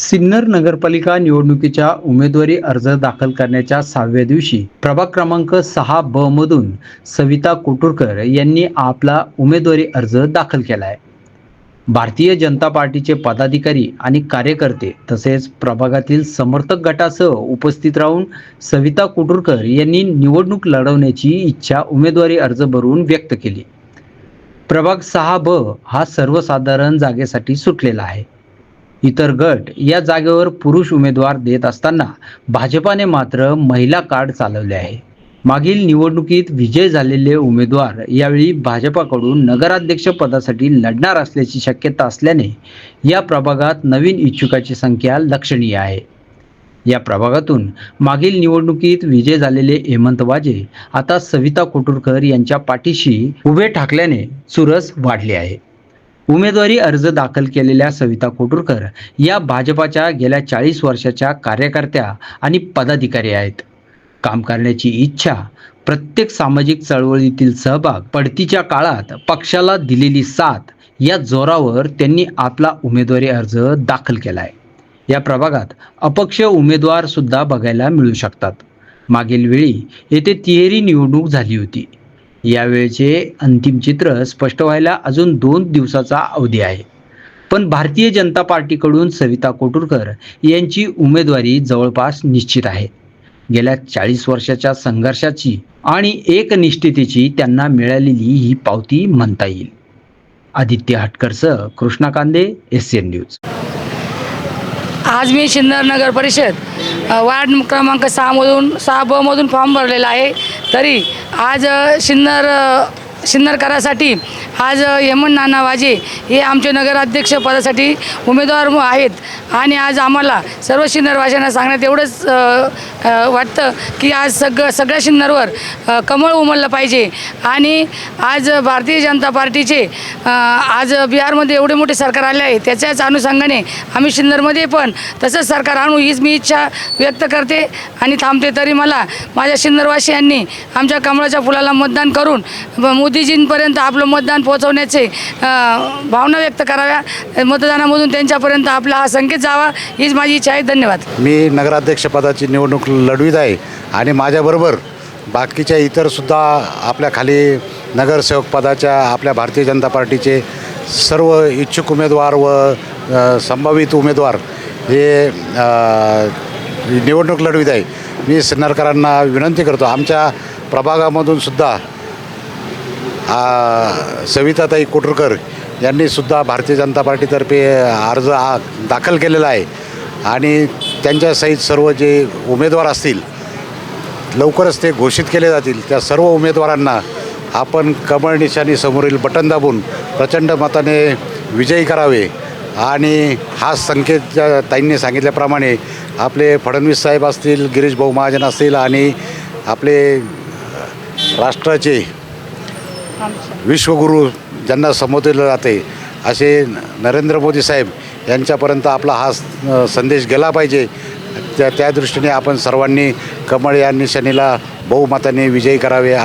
सिन्नर नगरपालिका निवडणुकीच्या उमेदवारी अर्ज दाखल करण्याच्या सहाव्या दिवशी प्रभाग क्रमांक सहा ब मधून सविता कोटुरकर यांनी आपला उमेदवारी अर्ज दाखल केला आहे भारतीय जनता पार्टीचे पदाधिकारी आणि कार्यकर्ते तसेच प्रभागातील समर्थक गटासह उपस्थित राहून सविता कोटुरकर यांनी निवडणूक लढवण्याची इच्छा उमेदवारी अर्ज भरून व्यक्त केली. प्रभाग सहा ब हा सर्वसाधारण जागेसाठी सुटलेला आहे. इतर गट या जागेवर पुरुष उमेदवार देत असताना भाजपाने मात्र महिला कार्ड चालवले आहे. मागील निवडणुकीत विजय झालेले उमेदवार यावेळी भाजपाकडून नगराध्यक्ष पदासाठी लढणार असल्याची शक्यता असल्याने या प्रभागात नवीन इच्छुकाची संख्या लक्षणीय आहे. या प्रभागातून मागील निवडणुकीत विजय झालेले हेमंत वाजे आता सविता कोटुरकर यांच्या पाठीशी उभे ठाकल्याने चुरस वाढली आहे. उमेदवारी अर्ज दाखल केलेल्या सविता कोटुरकर या भाजपाच्या गेल्या चाळीस वर्षाच्या कार्यकर्त्या आणि पदाधिकारी आहेत. काम करण्याची इच्छा प्रत्येक सामाजिक चळवळीतील सहभाग पडतीच्या काळात पक्षाला दिलेली साथ या जोरावर त्यांनी आपला उमेदवारी अर्ज दाखल केला आहे या प्रभागात अपक्ष उमेदवार सुद्धा बघायला मिळू शकतात. मागील वेळी येथे तिहेरी निवडणूक झाली होती. यावेळचे अंतिम चित्र स्पष्ट व्हायला अजून दोन दिवसाचा अवधी आहे. पण भारतीय जनता पार्टीकडून सविता कोटुरकर यांची उमेदवारी जवळपास निश्चित आहे. गेल्या चाळीस वर्षाच्या संघर्षाची आणि एकनिष्ठतेची त्यांना मिळालेली ही पावती म्हणता येईल. आदित्य हटकरसह कृष्णा कांदे एस एन न्यूज. आज मी सिन्नर नगर परिषद वार्ड क्रमांक सहामधून सहा ब मधून फॉर्म भरलेला आहे. तरी आज अ, सिन्नर सिन्नरकरासाठी आज यमन नाना वाजे हे आमचे नगराध्यक्ष पदासाठी उमेदवार आहेत. आणि आज आम्हाला सर्व सिन्नरवाशांना सांगण्यात एवढंच वाटतं की आज सग सगळ्या सिन्नरवर कमळ उमललं पाहिजे. आणि आज भारतीय जनता पार्टीचे आज बिहारमध्ये एवढे मोठे सरकार आले आहे त्याच्याच अनुषंगाने आम्ही सिन्नरमध्ये पण तसंच सरकार आणू हीच मी इच्छा व्यक्त करते. आणि थांबते तरी मला माझ्या सिन्नरवासियांनी आमच्या कमळाच्या फुलाला मतदान करून मोदीजींपर्यंत आपलं मतदान पोहोचवण्याचे भावना व्यक्त कराव्या. मतदानामधून त्यांच्यापर्यंत आपला हा संकेत जावा. हीच माझी इच्छा आहे. धन्यवाद. मी नगराध्यक्षपदाची निवडणूक लढवीत आहे आणि माझ्याबरोबर बाकीच्या इतरसुद्धा आपल्या खाली नगरसेवक पदाच्या आपल्या भारतीय जनता पार्टीचे सर्व इच्छुक उमेदवार व संभावित उमेदवार हे निवडणूक लढवीत आहे मी सिन्नरकरांना विनंती करतो. आमच्या प्रभागामधून सुद्धा सविताताई कुटरकर यांनी सुद्धा भारतीय जनता पार्टीतर्फे अर्ज दाखल केलेला आहे. आणि त्यांच्यासहित सर्व जे उमेदवार असतील लवकरच ते घोषित केले जातील. त्या सर्व उमेदवारांना आपण कमळ निशाणी समोरील बटन दाबून प्रचंड मताने विजयी करावे. आणि हा संकेत ज्या ताईंनी सांगितल्याप्रमाणे आपले फडणवीस साहेब असतील गिरीश भाऊ महाजन असतील आणि आपले राष्ट्राचे विश्वगुरू ज्यांना संबोधलं जाते असे नरेंद्र मोदी साहेब यांच्यापर्यंत आपला हा स- संदेश गेला पाहिजे. त्या त्या दृष्टीने आपण सर्वांनी कमळ या निशाणीला बहुमताने विजयी करावे.